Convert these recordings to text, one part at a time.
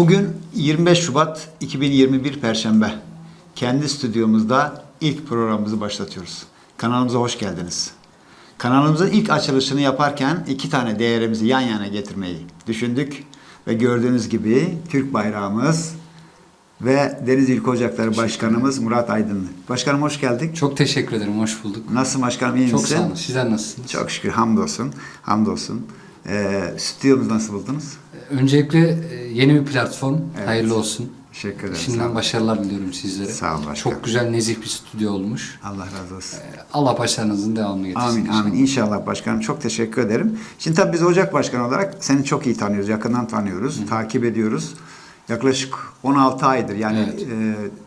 Bugün 25 Şubat 2021 Perşembe. Kendi stüdyomuzda ilk programımızı başlatıyoruz. Kanalımıza hoş geldiniz. Kanalımızın ilk açılışını yaparken iki tane değerimizi yan yana getirmeyi düşündük. Ve gördüğünüz gibi Türk bayrağımız ve Deniz İlk Ocakları Başkanımız Murat Aydınlı. Başkanım hoş geldik. Çok teşekkür ederim, hoş bulduk. Nasılsın başkanım iyi Çok misin? sağ olun. Sizler nasılsınız? Çok şükür hamdolsun. Hamdolsun. Ee, stüdyomuzu nasıl buldunuz? Öncelikle e, yeni bir platform. Evet. Hayırlı olsun. Teşekkür ederim. Şimdiden başarılar diliyorum sizlere. Sağ olun başkanım. Çok güzel, nezih bir stüdyo olmuş. Allah razı olsun. E, Allah başarınızın devamını getirsin. Amin inşallah. amin inşallah başkanım çok teşekkür ederim. Şimdi tabii biz Ocak Başkanı olarak seni çok iyi tanıyoruz, yakından tanıyoruz, takip ediyoruz. Yaklaşık 16 aydır yani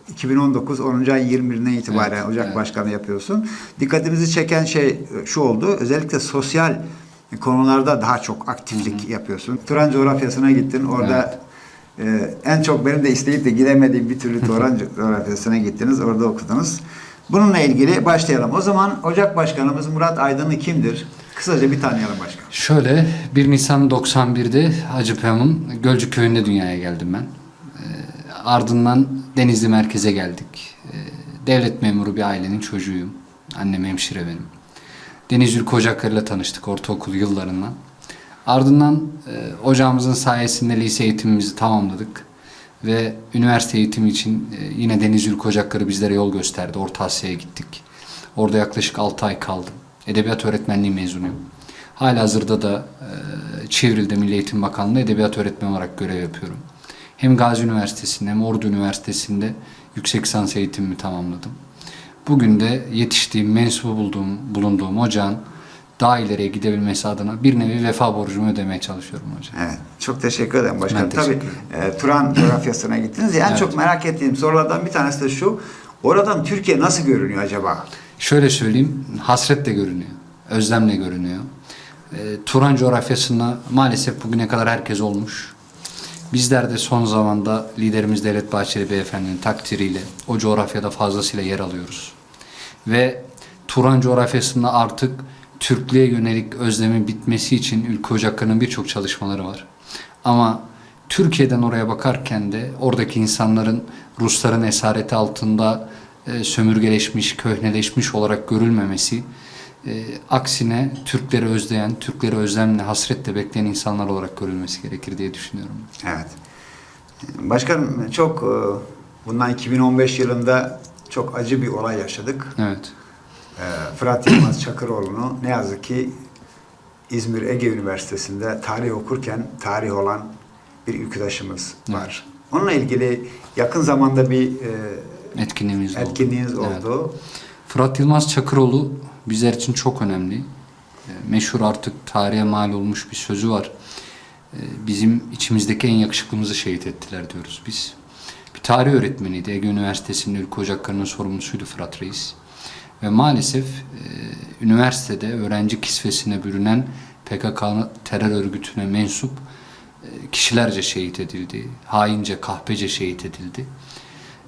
e, 2019 10. ayın 21'inden itibaren Evet, Ocak evet. Başkanı yapıyorsun. Dikkatimizi çeken şey şu oldu. Özellikle sosyal konularda daha çok aktiflik yapıyorsun. Turan coğrafyasına gittin. Orada e, en çok benim de isteyip de gidemediğim bir türlü Turan coğrafyasına gittiniz. Orada okudunuz. Bununla ilgili başlayalım. O zaman Ocak Başkanımız Murat Aydınlı kimdir? Kısaca bir tanıyalım başkan. Şöyle 1 Nisan 91'de Hacıpam'ın Gölcük köyünde dünyaya geldim ben. E, ardından Denizli merkeze geldik. E, devlet memuru bir ailenin çocuğuyum. Annem hemşire benim. Deniz Ülke Ocakları'yla tanıştık ortaokul yıllarından. Ardından e, ocağımızın sayesinde lise eğitimimizi tamamladık. Ve üniversite eğitimi için e, yine Deniz Ülke Ocakları bizlere yol gösterdi. Orta Asya'ya gittik. Orada yaklaşık 6 ay kaldım. Edebiyat öğretmenliği mezunuyum. Halihazırda da e, Çivril'de Milli Eğitim Bakanlığı Edebiyat Öğretmeni olarak görev yapıyorum. Hem Gazi Üniversitesi'nde hem Ordu Üniversitesi'nde yüksek lisans eğitimimi tamamladım. Bugün de yetiştiğim, mensubu bulduğum, bulunduğum ocağın daha ileriye gidebilmesi adına bir nevi vefa borcumu ödemeye çalışıyorum hocam. Evet. Çok teşekkür ederim başkanım. Ben teşekkür Tabii e, Turan coğrafyasına gittiniz. En Evet. çok merak ettiğim sorulardan bir tanesi de şu. Oradan Türkiye nasıl görünüyor acaba? Şöyle söyleyeyim, hasretle görünüyor, özlemle görünüyor. E, Turan coğrafyasında maalesef bugüne kadar herkes olmuş. Bizler de son zamanda liderimiz Devlet Bahçeli Beyefendi'nin takdiriyle o coğrafyada fazlasıyla yer alıyoruz. Ve Turan coğrafyasında artık Türklüğe yönelik özlemin bitmesi için ülke ocaklarının birçok çalışmaları var. Ama Türkiye'den oraya bakarken de oradaki insanların Rusların esareti altında e, sömürgeleşmiş, köhneleşmiş olarak görülmemesi, e, aksine Türkleri özleyen, Türkleri özlemle, hasretle bekleyen insanlar olarak görülmesi gerekir diye düşünüyorum. Evet. Başkanım çok e, bundan 2015 yılında çok acı bir olay yaşadık. Evet. E, Fırat Yılmaz Çakıroğlu'nu ne yazık ki İzmir Ege Üniversitesi'nde tarih okurken tarih olan bir ülküdaşımız var. Onunla ilgili yakın zamanda bir e, Etkinliğimiz oldu. etkinliğiniz Evet. Fırat Yılmaz Çakıroğlu bizler için çok önemli. E, Meşhur artık tarihe mal olmuş bir sözü var. E, Bizim içimizdeki en yakışıklımızı şehit ettiler diyoruz biz. Bir tarih öğretmeniydi. Ege Üniversitesi'nin ülke ocaklarının sorumlusuydu Fırat Reis. Ve maalesef e, üniversitede öğrenci kisvesine bürünen PKK terör örgütüne mensup kişilerce şehit edildi. Haince, kahpece şehit edildi.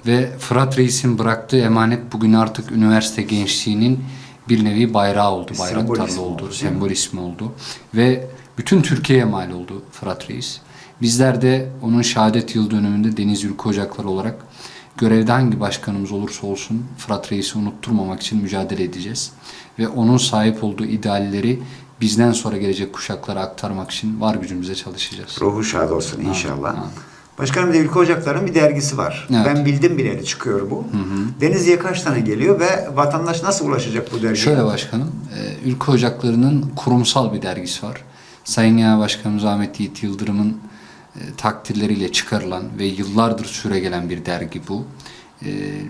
Ve Fırat Reis'in bıraktığı emanet bugün artık üniversite gençliğinin bir nevi bayrağı oldu, Bir bayrak sembol oldu, oldu, sembol ismi oldu. Ve bütün Türkiye'ye mal oldu Fırat Reis. Bizler de onun şehadet yıl dönümünde Deniz Ülke Ocakları olarak görevde hangi başkanımız olursa olsun Fırat Reis'i unutturmamak için mücadele edeceğiz. Ve onun sahip olduğu idealleri bizden sonra gelecek kuşaklara aktarmak için var gücümüze çalışacağız. Ruhu şad olsun inşallah. amin. Başkanım bir de Ülke Ocakları'nın bir dergisi var. Evet. Ben bildim bileli çıkıyor bu. Denizli'ye kaç tane geliyor ve vatandaş nasıl ulaşacak bu dergiye? Şöyle başkanım, e, Ülke Ocakları'nın kurumsal bir dergisi var. Sayın Genel Başkanımız Ahmet Yiğit Yıldırım'ın e, takdirleriyle çıkarılan ve yıllardır süre gelen bir dergi bu. E,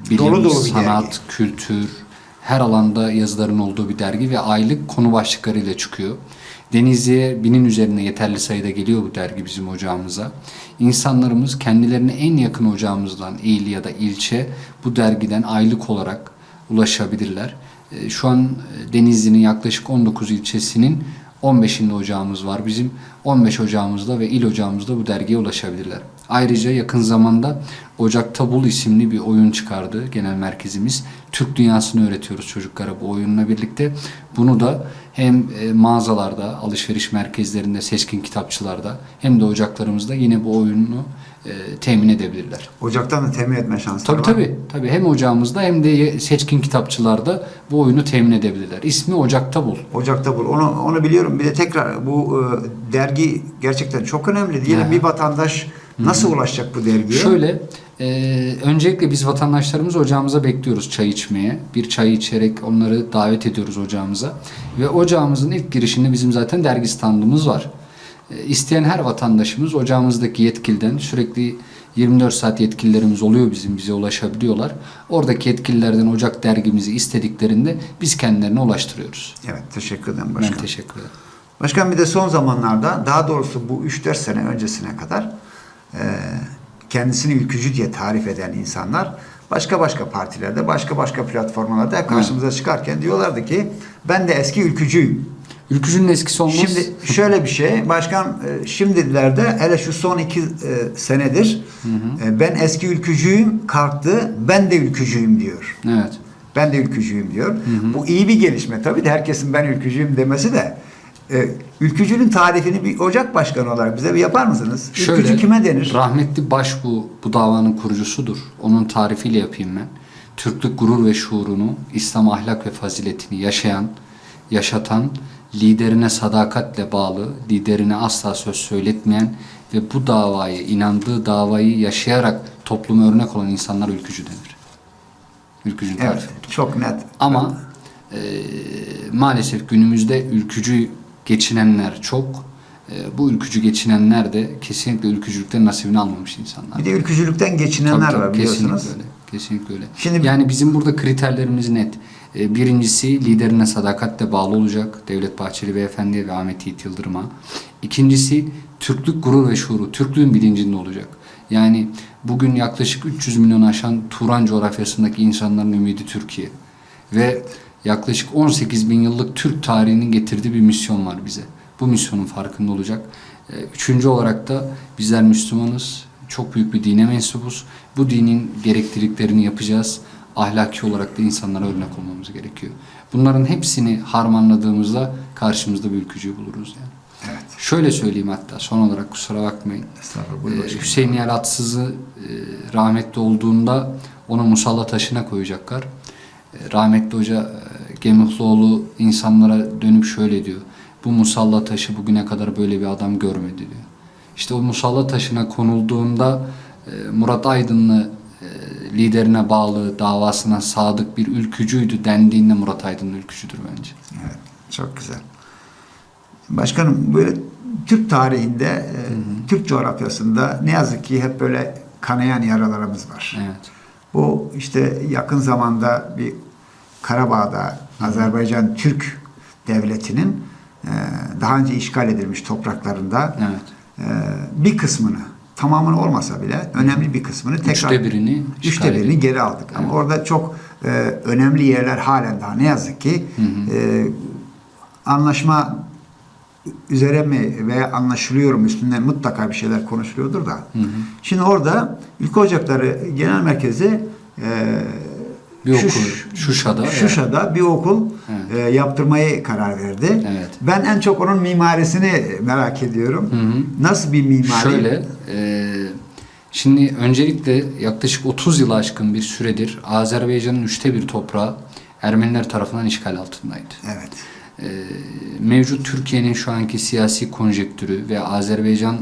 bilim, Dolu dolu bir sanat, dergi. kültür, her alanda yazıların olduğu bir dergi ve aylık konu başlıklarıyla çıkıyor. Denizli'ye binin üzerine yeterli sayıda geliyor bu dergi bizim ocağımıza. İnsanlarımız kendilerine en yakın ocağımızdan il ya da ilçe bu dergiden aylık olarak ulaşabilirler. E, Şu an e, Denizli'nin yaklaşık 19 ilçesinin 15'inde ocağımız var. Bizim 15 ocağımızda ve il ocağımızda bu dergiye ulaşabilirler. Ayrıca yakın zamanda Ocakta Bul isimli bir oyun çıkardı genel merkezimiz. Türk dünyasını öğretiyoruz çocuklara bu oyunla birlikte. Bunu da hem e, mağazalarda, alışveriş merkezlerinde, seçkin kitapçılarda hem de ocaklarımızda yine bu oyunu e, temin edebilirler. Ocaktan da temin etme şansları Tabii var. tabii. Tabii hem ocağımızda hem de seçkin kitapçılarda bu oyunu temin edebilirler. İsmi Ocakta Bul. Ocakta bul. Onu onu biliyorum. Bir de tekrar bu e, dergi gerçekten çok önemli. Yine Aha. bir vatandaş nasıl ulaşacak bu dergiye? Şöyle, e, öncelikle biz vatandaşlarımızı ocağımıza bekliyoruz çay içmeye. Bir çay içerek onları davet ediyoruz ocağımıza. Ve ocağımızın ilk girişinde bizim zaten dergi standımız var. E, isteyen her vatandaşımız ocağımızdaki yetkiliden sürekli 24 saat yetkililerimiz oluyor bizim, bize ulaşabiliyorlar. Oradaki yetkililerden Ocak dergimizi istediklerinde biz kendilerine ulaştırıyoruz. Evet, teşekkür ederim başkan. Ben teşekkür ederim. Başkan bir de son zamanlarda daha doğrusu bu 3-4 sene öncesine kadar e, kendisini ülkücü diye tarif eden insanlar başka başka partilerde, başka başka platformlarda karşımıza çıkarken diyorlardı ki ben de eski ülkücüyüm. Ülkücünün eskisi olmaz. Şimdi şöyle bir şey, başkan e, şimdilerde hele şu son iki e, senedir e, ben eski ülkücüyüm kalktı, ben de ülkücüyüm diyor. Evet. Ben de ülkücüyüm diyor. Bu iyi bir gelişme tabii de herkesin ben ülkücüyüm demesi de e, ülkücünün tarifini bir ocak başkanı olarak bize bir yapar mısınız? Ülkücü kime denir? Rahmetli Baş bu, bu davanın kurucusudur. Onun tarifiyle yapayım ben. Türklük gurur ve şuurunu, İslam ahlak ve faziletini yaşayan, yaşatan, liderine sadakatle bağlı, liderine asla söz söyletmeyen ve bu davayı, inandığı davayı yaşayarak topluma örnek olan insanlar ülkücü denir. Ülkücünün Evet, tarifi. çok net. Ama e, maalesef günümüzde ülkücü geçinenler çok. E, bu ülkücü geçinenler de kesinlikle ülkücülükten nasibini almamış insanlar. Bir de ülkücülükten geçinenler Tabii, tabii, var biliyorsunuz. Kesinlikle öyle. Kesinlikle öyle. Şimdi- yani bizim burada kriterlerimiz net. E, birincisi liderine sadakatle bağlı olacak. Devlet Bahçeli Beyefendi'ye ve Ahmet Yiğit Yıldırım'a. İkincisi Türklük gurur ve şuuru. Türklüğün bilincinde olacak. Yani bugün yaklaşık 300 milyon aşan Turan coğrafyasındaki insanların ümidi Türkiye. Ve yaklaşık 18 bin yıllık Türk tarihinin getirdiği bir misyon var bize. Bu misyonun farkında olacak. E, Üçüncü olarak da bizler Müslümanız. Çok büyük bir dine mensubuz. Bu dinin gerekliliklerini yapacağız. Ahlaki olarak da insanlara örnek olmamız gerekiyor. Bunların hepsini harmanladığımızda karşımızda bir ülkücüyü buluruz yani. Evet. Şöyle söyleyeyim hatta son olarak kusura bakmayın. Ee. Hüseyin Niyal Atsız'ı e, rahmetli olduğunda onu musalla taşına koyacaklar. E, rahmetli hoca e, Gemihloğlu insanlara dönüp şöyle diyor. Bu musalla taşı bugüne kadar böyle bir adam görmedi diyor. İşte o musalla taşına konulduğunda e, Murat Aydınlı e, liderine bağlı davasına sadık bir ülkücüydü dendiğinde Murat Aydınlı ülkücüdür bence. Evet, çok güzel. Başkanım böyle Türk tarihinde, e, Türk coğrafyasında ne yazık ki hep böyle kanayan yaralarımız var. Evet. Bu işte yakın zamanda bir Karabağ'da Azerbaycan Türk devletinin e, daha önce işgal edilmiş topraklarında Evet. e, bir kısmını tamamını olmasa bile önemli bir kısmını tekrar Üçte birini üçte birini geri aldık. Ama orada çok e, önemli yerler halen daha ne yazık ki e, anlaşma üzere mi veya anlaşılıyorum üstünden mutlaka bir şeyler konuşuluyordur da. Şimdi orada Ülke Ocakları Genel Merkezi e, Bir okul, Şuş- Şuşa'da, Şuşa'da bir okul Evet. e, yaptırmayı karar verdi. Evet. Ben en çok onun mimarisini merak ediyorum. Nasıl bir mimari? Şöyle, e, şimdi öncelikle yaklaşık 30 yılı aşkın bir süredir Azerbaycan'ın üçte bir toprağı Ermeniler tarafından işgal altındaydı. Evet. E, mevcut Türkiye'nin şu anki siyasi konjektürü ve Azerbaycan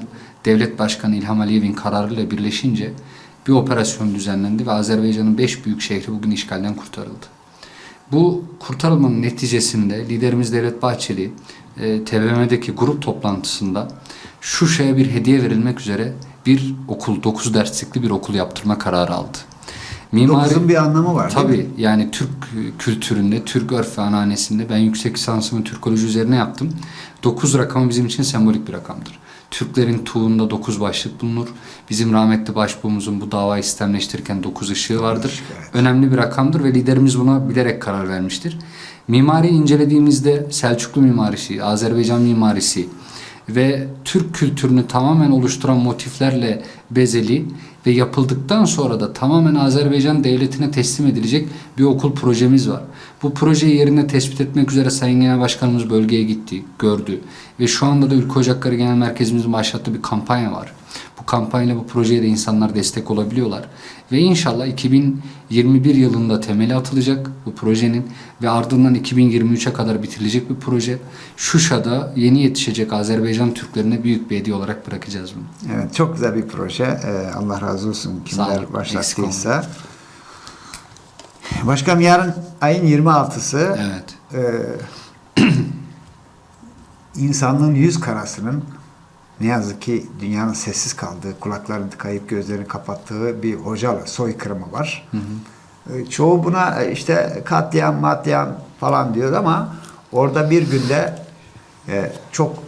Devlet Başkanı İlham Aliyev'in kararıyla birleşince bir operasyon düzenlendi ve Azerbaycan'ın 5 büyük şehri bugün işgalden kurtarıldı. Bu kurtarılmanın neticesinde liderimiz Devlet Bahçeli e, TBMM'deki grup toplantısında Şuşa'ya bir hediye verilmek üzere bir okul, 9 derslikli bir okul yaptırma kararı aldı. Dokuzun bir anlamı var. Tabii yani Türk kültüründe, Türk örf ve ananesinde ben yüksek lisansımı Türkoloji üzerine yaptım. 9 rakamı bizim için sembolik bir rakamdır. Türklerin tuğunda 9 başlık bulunur. Bizim rahmetli başbuğumuzun bu davayı sistemleştirirken 9 ışığı vardır. evet. Önemli bir rakamdır ve liderimiz buna bilerek karar vermiştir. Mimari incelediğimizde Selçuklu mimarisi, Azerbaycan mimarisi, ve Türk kültürünü tamamen oluşturan motiflerle bezeli ve yapıldıktan sonra da tamamen Azerbaycan devletine teslim edilecek bir okul projemiz var. Bu projeyi yerine tespit etmek üzere Sayın Genel Başkanımız bölgeye gitti, gördü ve şu anda da Ülke Ocakları Genel Merkezimizin başlattığı bir kampanya var. Bu kampanyayla bu projeye de insanlar destek olabiliyorlar. Ve inşallah 2021 yılında temeli atılacak bu projenin ve ardından 2023'e kadar bitirilecek bir proje. Şuşa'da yeni yetişecek Azerbaycan Türklerine büyük bir hediye olarak bırakacağız bunu. Evet çok güzel bir proje. Ee, Allah razı olsun kimler başlattıysa. Başkanım yarın ayın 26'sı Evet. e, insanlığın yüz karasının ne yazık ki dünyanın sessiz kaldığı, kulaklarını tıkayıp gözlerini kapattığı bir hocalı soykırımı var. E, Çoğu buna e, işte katliam, matliam falan diyor ama orada bir günde e, çok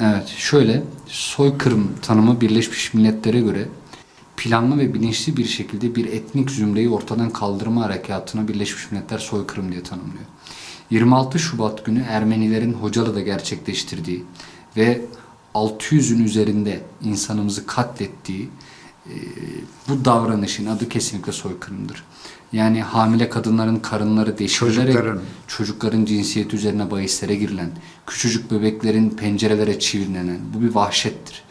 Evet, şöyle soykırım tanımı Birleşmiş Milletler'e göre planlı ve bilinçli bir şekilde bir etnik zümreyi ortadan kaldırma harekatına Birleşmiş Milletler soykırım diye tanımlıyor. 26 Şubat günü Ermenilerin Hocalı'da gerçekleştirdiği ve 600'ün üzerinde insanımızı katlettiği e, bu davranışın adı kesinlikle soykırımdır. Yani hamile kadınların karınları deşirilerek Çocukların. çocukların cinsiyeti üzerine bahislere girilen, küçücük bebeklerin pencerelere çivilenen bu bir vahşettir.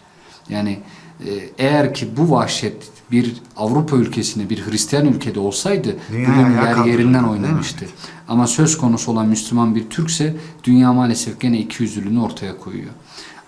Yani e, eğer ki bu vahşet bir Avrupa ülkesinde, bir Hristiyan ülkede olsaydı Dünya bugün yer yerinden oynamıştı. Ama söz konusu olan Müslüman bir Türkse dünya maalesef gene ikiyüzlülüğünü ortaya koyuyor.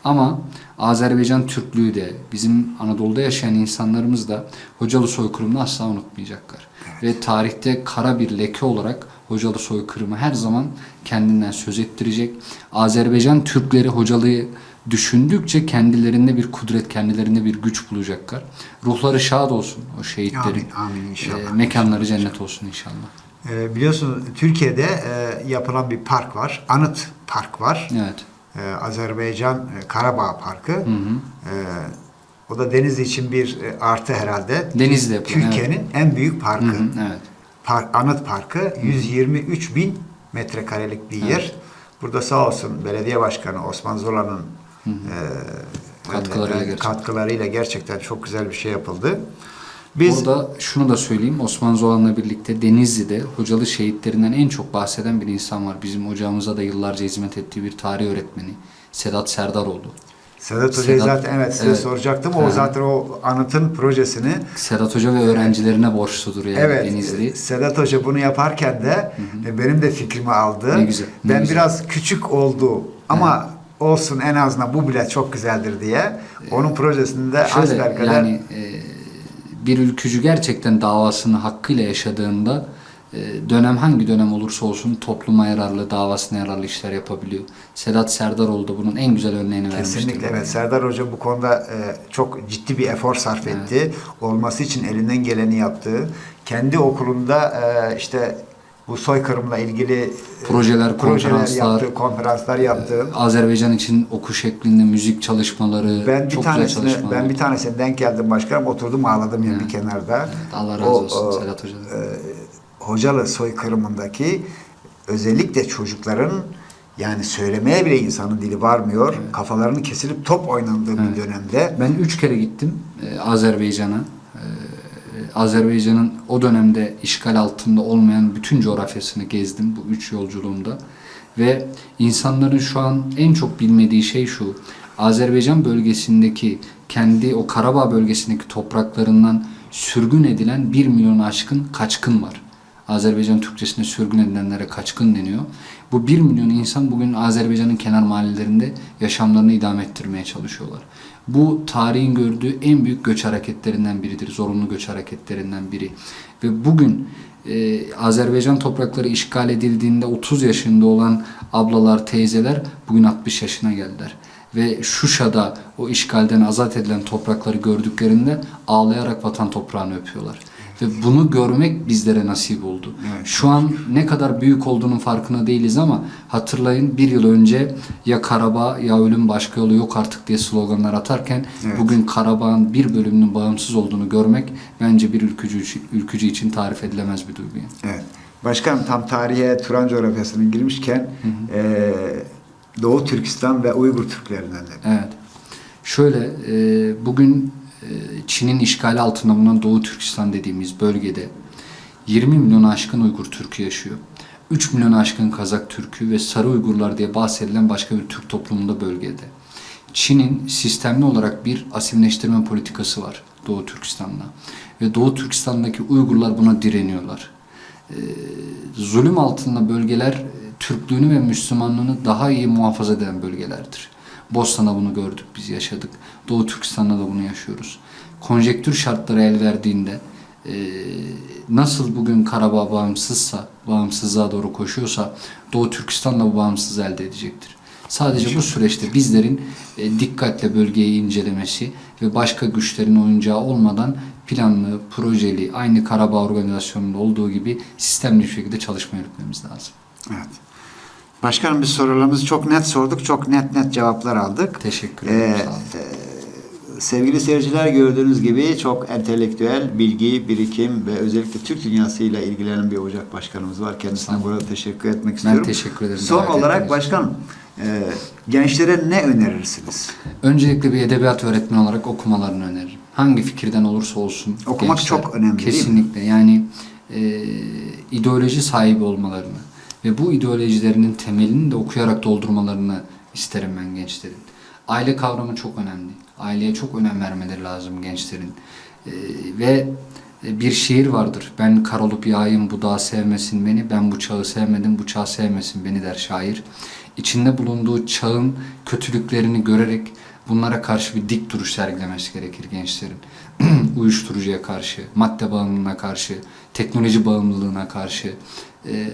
Ama Azerbaycan Türklüğü de bizim Anadolu'da yaşayan insanlarımız da Hocalı soykırımını asla unutmayacaklar. Ve tarihte kara bir leke olarak Hocalı soykırımı her zaman kendinden söz ettirecek. Azerbaycan Türkleri Hocalı'yı düşündükçe kendilerinde bir kudret, kendilerinde bir güç bulacaklar. Ruhları şad olsun o şehitlerin. Amin, amin inşallah. Ee, mekanları cennet olsun inşallah. e, biliyorsunuz Türkiye'de e, yapılan bir park var. Anıt Park var. Evet. E, Azerbaycan e, Karabağ Parkı. E, o da Denizli için bir e, artı herhalde. Denizli'de yapılan, Türkiye'nin en büyük parkı. Hı hı, evet. Par- anıt Parkı 123 bin metrekarelik bir yer. Burada sağ olsun belediye başkanı Osman Zola'nın e, Katkılarıyla önde- gerçekten. katkılarıyla gerçekten çok güzel bir şey yapıldı. Biz Burada şunu da söyleyeyim. Osman Zoğan'la birlikte Denizli'de hocalı şehitlerinden en çok bahseden bir insan var. Bizim ocağımıza da yıllarca hizmet ettiği bir tarih öğretmeni. Sedat Serdaroğlu. Sedat Hoca'yı Sedat- zaten evet size evet. soracaktım. O Hı. zaten o anıtın projesini Sedat Hoca ve öğrencilerine borçludur yani Evet. Denizli. Sedat Hoca bunu yaparken de e, benim de fikrimi aldı. Ne güzel, ne ben güzel. biraz küçük oldu ama olsun en azından bu bile çok güzeldir diye onun projesinde Şöyle asbelkader yani e, bir ülkücü gerçekten davasını hakkıyla yaşadığında e, dönem hangi dönem olursa olsun topluma yararlı, davasına yararlı işler yapabiliyor. Sedat Serdaroğlu da bunun en güzel örneğini vermiştir. Kesinlikle evet. Serdar Hoca bu konuda e, çok ciddi bir efor sarf etti. Olması için elinden geleni yaptı. Kendi okulunda e, işte bu soykırımla ilgili e, Projeler, konferanslar, yaptı, konferanslar yaptı. Azerbaycan için oku şeklinde müzik çalışmaları, Ben bir çok güzel tanesine çalışmalar. ben bir tanesine denk geldim başkanım. Oturdum ağladım ya bir kenarda. Allah razı O, olsun o, Sedat Hoca'dan. e, Hocalı soykırımındaki özellikle çocukların yani söylemeye bile insanın dili varmıyor. Kafalarını kesilip top oynandığı bir dönemde. Ben üç kere gittim e, Azerbaycan'a. E, Azerbaycan'ın o dönemde işgal altında olmayan bütün coğrafyasını gezdim bu üç yolculuğumda. Ve insanların şu an en çok bilmediği şey şu. Azerbaycan bölgesindeki kendi o Karabağ bölgesindeki topraklarından sürgün edilen 1 milyon aşkın kaçkın var. Azerbaycan Türkçesinde sürgün edilenlere kaçkın deniyor. Bu 1 milyon insan bugün Azerbaycan'ın kenar mahallelerinde yaşamlarını idame ettirmeye çalışıyorlar. Bu tarihin gördüğü en büyük göç hareketlerinden biridir. Zorunlu göç hareketlerinden biri. Ve bugün e, Azerbaycan toprakları işgal edildiğinde 30 yaşında olan ablalar, teyzeler bugün 60 yaşına geldiler. Ve Şuşa'da o işgalden azat edilen toprakları gördüklerinde ağlayarak vatan toprağını öpüyorlar. Ve bunu görmek bizlere nasip oldu. Şu an ne kadar büyük olduğunun farkına değiliz ama hatırlayın bir yıl önce ya Karabağ ya ölüm başka yolu yok artık diye sloganlar atarken bugün Karabağ'ın bir bölümünün bağımsız olduğunu görmek bence bir ülkücü, ülkücü için tarif edilemez bir duygu. yani. Evet. Başkanım tam tarihe Turan coğrafyasına girmişken eee, Doğu Türkistan ve Uygur Türklerinden de Evet. Şöyle, e, bugün e, Çin'in işgali altında bulunan Doğu Türkistan dediğimiz bölgede 20 milyon aşkın Uygur Türk'ü yaşıyor. 3 milyon aşkın Kazak Türk'ü ve Sarı Uygurlar diye bahsedilen başka bir Türk toplumunda bölgede. Çin'in sistemli olarak bir asimleştirme politikası var Doğu Türkistan'da. Ve Doğu Türkistan'daki Uygurlar buna direniyorlar. Ee, zulüm altında bölgeler e, Türklüğünü ve Müslümanlığını daha iyi muhafaza eden bölgelerdir. Bostan'da bunu gördük, biz yaşadık. Doğu Türkistan'da da bunu yaşıyoruz. Konjektür şartları el verdiğinde e, nasıl bugün Karabağ bağımsızsa, bağımsızlığa doğru koşuyorsa Doğu Türkistan da bu bağımsız elde edecektir. Sadece bu süreçte bizlerin e, dikkatle bölgeyi incelemesi ve başka güçlerin oyuncağı olmadan planlı, projeli, aynı Karabağ organizasyonunda olduğu gibi sistemli bir şekilde çalışma yürütmemiz lazım. Evet. Başkanım biz sorularımızı çok net sorduk. Çok net net cevaplar aldık. Teşekkür ederim. Ee, olun. Sevgili seyirciler gördüğünüz gibi çok entelektüel bilgi, birikim ve özellikle Türk dünyasıyla ilgilenen bir ocak başkanımız var. Kendisine burada teşekkür etmek istiyorum. teşekkür ederim Son olarak başkanım e, gençlere ne önerirsiniz? Öncelikle bir edebiyat öğretmeni olarak okumalarını öneririm. Hangi fikirden olursa olsun. Okumak çok önemli, değil mi? Kesinlikle. Yani e, ideoloji sahibi olmalarını ve bu ideolojilerinin temelini de okuyarak doldurmalarını isterim ben gençlerin. Aile kavramı çok önemli. Aileye çok önem vermeleri lazım gençlerin. E, ve e, bir şiir vardır. Ben kar olup yağayım bu dağ sevmesin beni. Ben bu çağı sevmedim bu çağ sevmesin beni der şair. İçinde bulunduğu çağın kötülüklerini görerek bunlara karşı bir dik duruş sergilemesi gerekir gençlerin. Uyuşturucuya karşı, madde bağımlılığına karşı, teknoloji bağımlılığına karşı, e,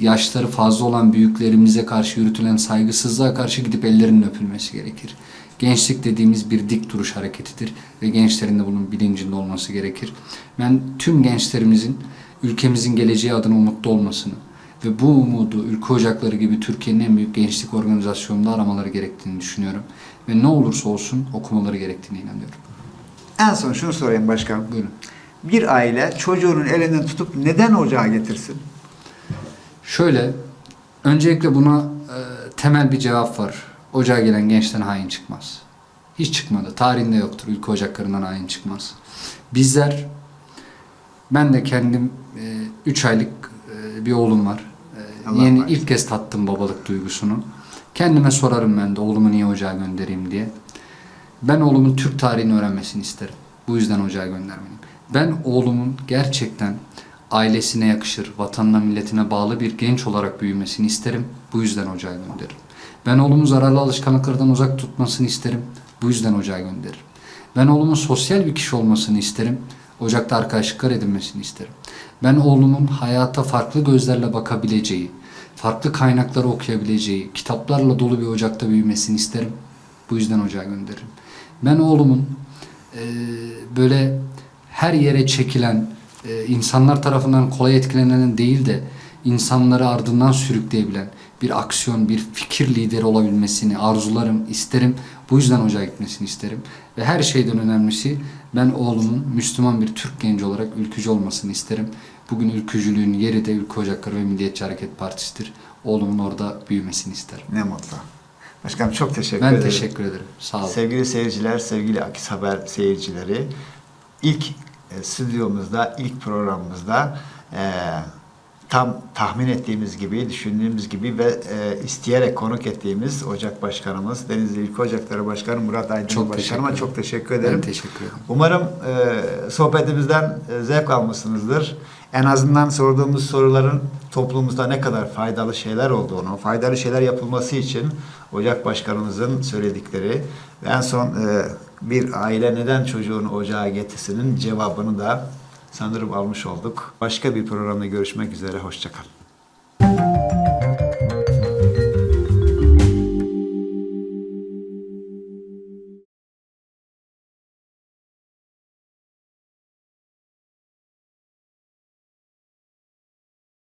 yaşları fazla olan büyüklerimize karşı yürütülen saygısızlığa karşı gidip ellerinin öpülmesi gerekir. Gençlik dediğimiz bir dik duruş hareketidir ve gençlerin de bunun bilincinde olması gerekir. Ben tüm gençlerimizin ülkemizin geleceği adına umutlu olmasını ve bu umudu Ülke Ocakları gibi Türkiye'nin en büyük gençlik organizasyonunda aramaları gerektiğini düşünüyorum. Ve ne olursa olsun okumaları gerektiğine inanıyorum. En son şunu sorayım başkanım. Buyurun. Bir aile çocuğunun elinden tutup neden ocağa getirsin? Şöyle, öncelikle buna e, temel bir cevap var. Ocağa gelen gençten hain çıkmaz. Hiç çıkmadı. Tarihinde yoktur. Ülke ocaklarından hain çıkmaz. Bizler, ben de kendim 3 aylık e, bir oğlum var. E, Allah yeni bağışlasın. ilk kez tattım babalık duygusunu. Kendime sorarım ben de oğlumu niye ocağa göndereyim diye. Ben oğlumun Türk tarihini öğrenmesini isterim. Bu yüzden ocağa göndermeliyim. Ben oğlumun gerçekten ailesine yakışır, vatanına, milletine bağlı bir genç olarak büyümesini isterim. Bu yüzden ocağa gönderirim. Ben oğlumun zararlı alışkanlıklardan uzak tutmasını isterim. Bu yüzden ocağa gönderirim. Ben oğlumun sosyal bir kişi olmasını isterim. Ocakta arkadaşlıklar edinmesini isterim. Ben oğlumun hayata farklı gözlerle bakabileceği, farklı kaynakları okuyabileceği, kitaplarla dolu bir ocakta büyümesini isterim. Bu yüzden ocağa gönderirim. Ben oğlumun e, böyle her yere çekilen, e, insanlar tarafından kolay etkilenen değil de insanları ardından sürükleyebilen bir aksiyon, bir fikir lideri olabilmesini arzularım, isterim. Bu yüzden ocağa gitmesini isterim. Ve her şeyden önemlisi ben oğlumun Müslüman bir Türk genci olarak ülkücü olmasını isterim. Bugün ülkücülüğün yeri de Ülke Ocakları ve Milliyetçi Hareket Partisi'dir. Oğlumun orada büyümesini isterim. Ne mutlu. Başkanım çok teşekkür Ben ederim. teşekkür ederim. Sağ olun. Sevgili seyirciler, sevgili Akis Haber seyircileri, ilk e, stüdyomuzda, ilk programımızda e, tam tahmin ettiğimiz gibi, düşündüğümüz gibi ve e, isteyerek konuk ettiğimiz Ocak Başkanımız, Denizli Ülke Ocakları Başkanı Murat Aydın Çok Başkanıma teşekkür çok teşekkür ederim. Ben teşekkür ederim. Umarım e, sohbetimizden e, zevk almışsınızdır. En azından sorduğumuz soruların toplumumuzda ne kadar faydalı şeyler olduğunu, faydalı şeyler yapılması için Ocak Başkanımızın söyledikleri ve en son e, bir aile neden çocuğunu ocağa getirsinin cevabını da sanırım almış olduk. Başka bir programda görüşmek üzere, hoşçakalın.